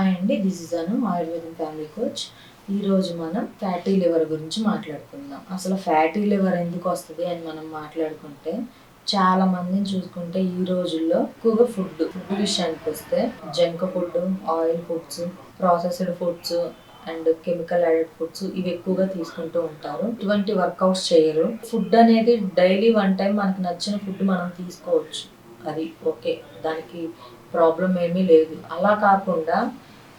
Hi అండి this is అను ఆయుర్వేదం family coach ఈరోజు మనం ఫ్యాటీ లివర్ గురించి మాట్లాడుకుందాం. అసలు ఫ్యాటీ లివర్ ఎందుకు వస్తుంది అని మనం మాట్లాడుకుంటే చాలా మందిని చూసుకుంటే ఈ రోజుల్లో ఎక్కువగా ఫుడ్ ఫుడ్ విషయానికి వస్తే junk food oil foods processed foods and chemical added foods ఇవి ఎక్కువగా తీసుకుంటూ ఉంటారు. ఇటువంటి వర్కౌట్స్ చేయరు. ఫుడ్ అనేది డైలీ వన్ టైం మనకు నచ్చిన ఫుడ్ మనం తీసుకోవచ్చు. అది ఓకే దానికి ప్రాబ్లం ఏమీ లేదు. అలా కాకుండా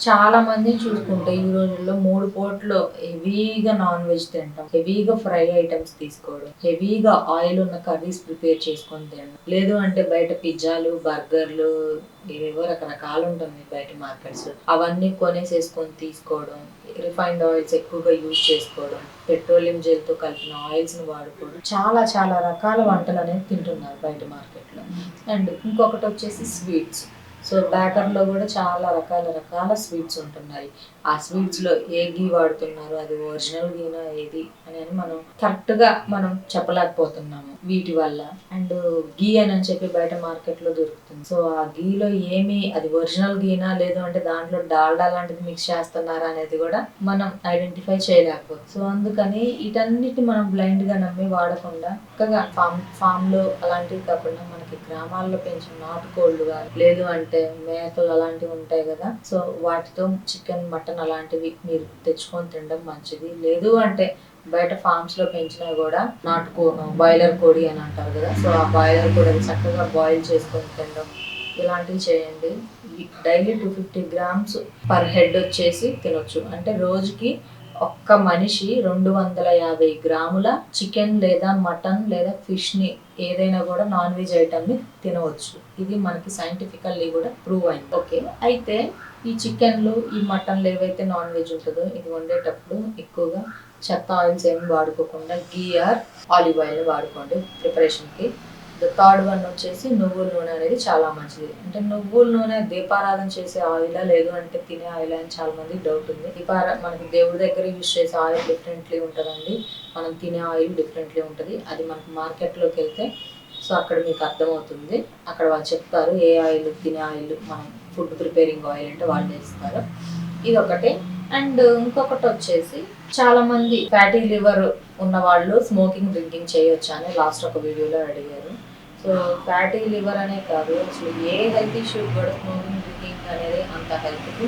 చాలా మంది చూసుకుంటే ఈ రోజుల్లో మూడు పూట్లు హెవీగా నాన్ వెజ్ తింటాం. హెవీగా ఫ్రై ఐటమ్స్ తీసుకోవడం హెవీగా ఆయిల్ ఉన్న కర్రీస్ ప్రిపేర్ చేసుకొని తినడం. లేదు అంటే బయట పిజ్జాలు బర్గర్లు ఏవేవో రకరకాలు ఉంటుంది బయట మార్కెట్స్ అవన్నీ కొనేసేసుకొని తీసుకోవడం రిఫైన్డ్ ఆయిల్స్ ఎక్కువగా యూజ్ చేసుకోవడం పెట్రోలియం జెల్తో కలిపిన ఆయిల్స్ని వాడుకోవడం. చాలా చాలా రకాల వంటలు అనేది తింటున్నారు బయట మార్కెట్లో. అండ్ ఇంకొకటి వచ్చేసి స్వీట్స్. సో బ్యాటర్లో కూడా చాలా రకాల రకాల స్వీట్స్ ఉంటున్నాయి. ఆ స్వీట్స్లో ఏ గీ వాడుతున్నారు? అది ఒరిజినల్ గీనా ఏది? అని మనం కరెక్ట్గా మనం చెప్పలేకపోతున్నాము వీటి వల్ల. అండ్ గీ అని చెప్పి బయట మార్కెట్లో దొరుకుతుంది. సో ఆ గీలో ఏమి అది ఒరిజినల్ గీనా లేదు అంటే దాంట్లో డాల్డా లాంటిది మిక్స్ చేస్తున్నారా అనేది కూడా మనం ఐడెంటిఫై చేయలేకపోతుంది సో అందుకని వీటన్నిటి మనం బ్లైండ్గా నమ్మి వాడకుండా చక్కగా ఫామ్ ఫామ్లో అలాంటివి కాకుండా మనకి గ్రామాల్లో పెంచిన నాటుకోళ్ళు కానీ లేదు అంటే మేకలు అలాంటివి ఉంటాయి కదా. సో వాటితో చికెన్ మటన్ అలాంటివి మీరు తెచ్చుకొని తినడం మంచిది. లేదు అంటే బయట ఫార్మ్స్లో పెంచినా కూడా నాటుకో బాయిలర్ కోడి అని అంటారు కదా. సో ఆ బాయిలర్ కోడి చక్కగా బాయిల్ చేసుకొని తినడం ఇలాంటివి చేయండి. Daily two fifty grams per head వచ్చేసి తినొచ్చు. అంటే రోజుకి ఒక్క మనిషి రెండు వందల యాభై గ్రాముల చికెన్ లేదా మటన్ లేదా ఫిష్ని ఏదైనా కూడా నాన్ వెజ్ ఐటమ్ని తినవచ్చు. ఇది మనకి సైంటిఫికల్లీ కూడా ప్రూవ్ అయింది. ఓకే. అయితే ఈ చికెన్లు ఈ మటన్లు ఏవైతే నాన్ వెజ్ ఉంటుందో ఇది వండేటప్పుడు ఎక్కువగా చెత్త ఆయిల్స్ ఏమి వాడుకోకుండా గీ ఆర్ ఆలివ్ ఆయిల్ వాడుకోండి ప్రిపరేషన్కి. థర్డ్ వన్ వచ్చేసి నువ్వుల నూనె అనేది చాలా మంచిది. అంటే నువ్వుల నూనె దీపారాధన చేసే ఆయిలా లేదు అంటే తినే ఆయిల్ అని చాలా మంది డౌట్ ఉంది. దీపారా మనకి దేవుడి దగ్గర యూజ్ చేసే ఆయిల్ డిఫరెంట్లీ ఉంటుందండి. మనం తినే ఆయిల్ డిఫరెంట్లీ ఉంటుంది. అది మనకు మార్కెట్లోకి వెళ్తే సో అక్కడ మీకు అర్థమవుతుంది. అక్కడ వాళ్ళు చెప్తారు ఏ ఆయిల్ తినే ఆయిల్ మనం ఫుడ్ ప్రిపేరింగ్ ఆయిల్ అంటే వాళ్ళు చేస్తారు. ఇది ఒకటి అండ్ ఇంకొకటి వచ్చేసి చాలా మంది ఫ్యాటీ లివర్ ఉన్న వాళ్ళు స్మోకింగ్ డ్రింకింగ్ చేయొచ్చు అని లాస్ట్ ఒక వీడియోలో అడిగారు. సో ఫ్యాటీ లివర్ అనే కాదు. అసలు ఏ హెల్త్ ఇష్యూ కూడా స్మోకింగ్ డ్రింకింగ్ అనేది అంత హెల్త్కి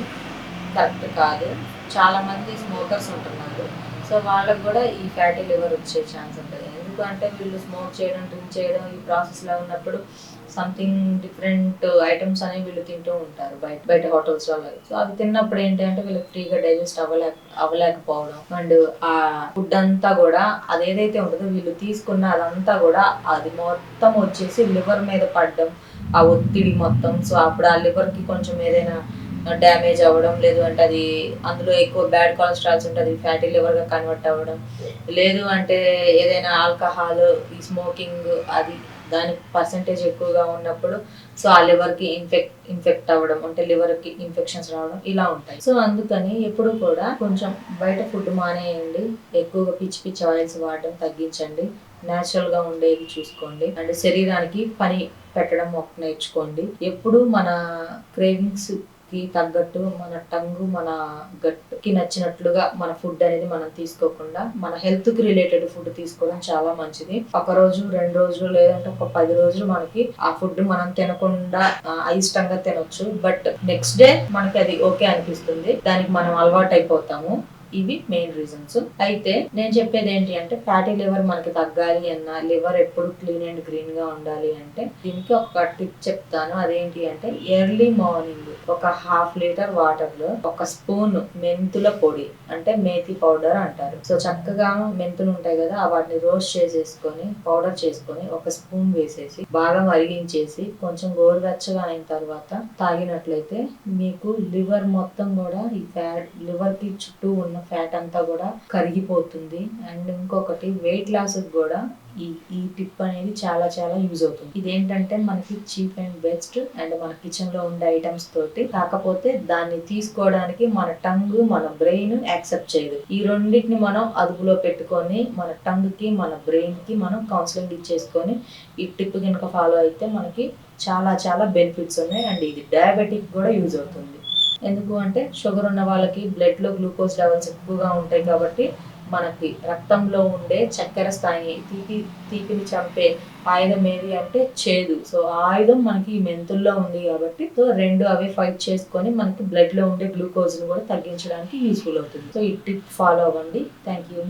కరెక్ట్ కాదు. చాలామంది స్మోకర్స్ ఉంటున్నారు. సో వాళ్ళకు కూడా ఈ ఫ్యాటీ లివర్ వచ్చే ఛాన్స్ ఉంటుంది. ఎందుకంటే వీళ్ళు స్మోక్ చేయడం డ్రింక్ చేయడం ఈ ప్రాసెస్లో ఉన్నప్పుడు సంథింగ్ డిఫరెంట్ ఐటమ్స్ అనేవి వీళ్ళు తింటూ ఉంటారు బయట బయట హోటల్స్ వాళ్ళకి సో అవి తిన్నప్పుడు ఏంటి అంటే వీళ్ళకి ఫ్రీగా డైజెస్ట్ అవ్వలేక అవ్వలేకపోవడం. అండ్ ఆ ఫుడ్ అంతా కూడా అది ఏదైతే ఉంటుందో వీళ్ళు తీసుకున్న అదంతా కూడా అది మొత్తం వచ్చేసి లివర్ మీద పడడం ఆ ఒత్తిడి మొత్తం. సో అప్పుడు ఆ లివర్కి కొంచెం ఏదైనా డ్యామేజ్ అవ్వడం లేదు అంటే అది అందులో ఎక్కువ బ్యాడ్ కొలెస్ట్రాల్స్ ఉంటుంది ఫ్యాటీ లివర్గా కన్వర్ట్ అవ్వడం. లేదు అంటే ఏదైనా ఆల్కహాల్ ఈ స్మోకింగ్ అది దాని పర్సంటేజ్ ఎక్కువగా ఉన్నప్పుడు సో ఆ లివర్కి ఇన్ఫెక్ట్ ఇన్ఫెక్ట్ అవ్వడం అంటే లివర్కి ఇన్ఫెక్షన్స్ రావడం ఇలా ఉంటాయి. సో అందుకని ఎప్పుడు కూడా కొంచెం బయట ఫుడ్ మానేయండి. ఎక్కువగా పిచ్చి పిచ్చి ఆయిల్స్ వాడడం తగ్గించండి. న్యాచురల్గా ఉండేవి చూసుకోండి. అండ్ శరీరానికి పని పెట్టడం ఒక నేర్చుకోండి. ఎప్పుడు మన క్రేవింగ్స్ కి తగ్గట్టు మన టంగు మన గట్టుకి నచ్చినట్లుగా మన ఫుడ్ అనేది మనం తీసుకోకుండా మన హెల్త్కి రిలేటెడ్ ఫుడ్ తీసుకోవడం చాలా మంచిది. ఒక రోజు రెండు రోజులు లేదంటే ఒక పది రోజులు మనకి ఆ ఫుడ్ మనం తినకుండా అయిష్టంగా తినొచ్చు. బట్ నెక్స్ట్ డే మనకి అది ఓకే అనిపిస్తుంది. దానికి మనం అలవాటు అయిపోతాము ఇవి మెయిన్ రీజన్స్ అయితే నేను చెప్పేది ఏంటి అంటే ఫ్యాటీ లివర్ మనకి తగ్గాలి అన్న లివర్ ఎప్పుడు క్లీన్ అండ్ గ్రీన్గా ఉండాలి అంటే దీనికి ఒక టిప్ చెప్తాను. అదేంటి అంటే ఎర్లీ మార్నింగ్ ఒక హాఫ్ లీటర్ వాటర్లో ఒక స్పూన్ మెంతుల పొడి అంటే మేతి పౌడర్ అంటారు. సో చక్కగా మెంతులు ఉంటాయి కదా వాటిని రోస్ట్ చేసేసుకొని పౌడర్ చేసుకొని ఒక స్పూన్ వేసేసి బాగా మరిగించేసి కొంచెం గోరువెచ్చగా అయిన తర్వాత తాగినట్లయితే మీకు లివర్ మొత్తం కూడా ఈ ఫ్యాట్ లివర్కి చుట్టూ ఉన్న ఫ్యాట్ అంతా కూడా కరిగిపోతుంది. అండ్ ఇంకొకటి వెయిట్ లాస్ కూడా ఈ ఈ టిప్ అనేది చాలా చాలా యూజ్ అవుతుంది. ఇదేంటంటే మనకి చీప్ అండ్ బెస్ట్ అండ్ మన కిచెన్లో ఉండే ఐటమ్స్ తోటి కాకపోతే దాన్ని తీసుకోవడానికి మన టంగ్ మన బ్రెయిన్ యాక్సెప్ట్ చేయదు. ఈ రెండింటిని మనం అదుపులో పెట్టుకొని మన టంగ్కి మన బ్రెయిన్కి మనం కౌన్సిలింగ్ ఇచ్చేసుకొని ఈ టిప్ కనుక ఫాలో అయితే మనకి చాలా చాలా బెనిఫిట్స్ ఉన్నాయి. అండ్ ఇది డయాబెటిక్ కూడా యూజ్ అవుతుంది. ఎందుకు అంటే షుగర్ ఉన్న వాళ్ళకి బ్లడ్లో గ్లూకోజ్ లెవెల్స్ ఎక్కువగా ఉంటాయి కాబట్టి మనకి రక్తంలో ఉండే చక్కెర స్థాయి తీపి తీపిని చంపే ఆయుధం ఏది అంటే చేదు. సో ఆ ఆయుధం మనకి ఈ మెంతుల్లో ఉంది కాబట్టి సో రెండు అవి ఫైట్ చేసుకొని మనకి బ్లడ్లో ఉండే గ్లూకోజ్ని కూడా తగ్గించడానికి యూస్ఫుల్ అవుతుంది. సో ఈ టిప్ ఫాలో అవ్వండి. Thank you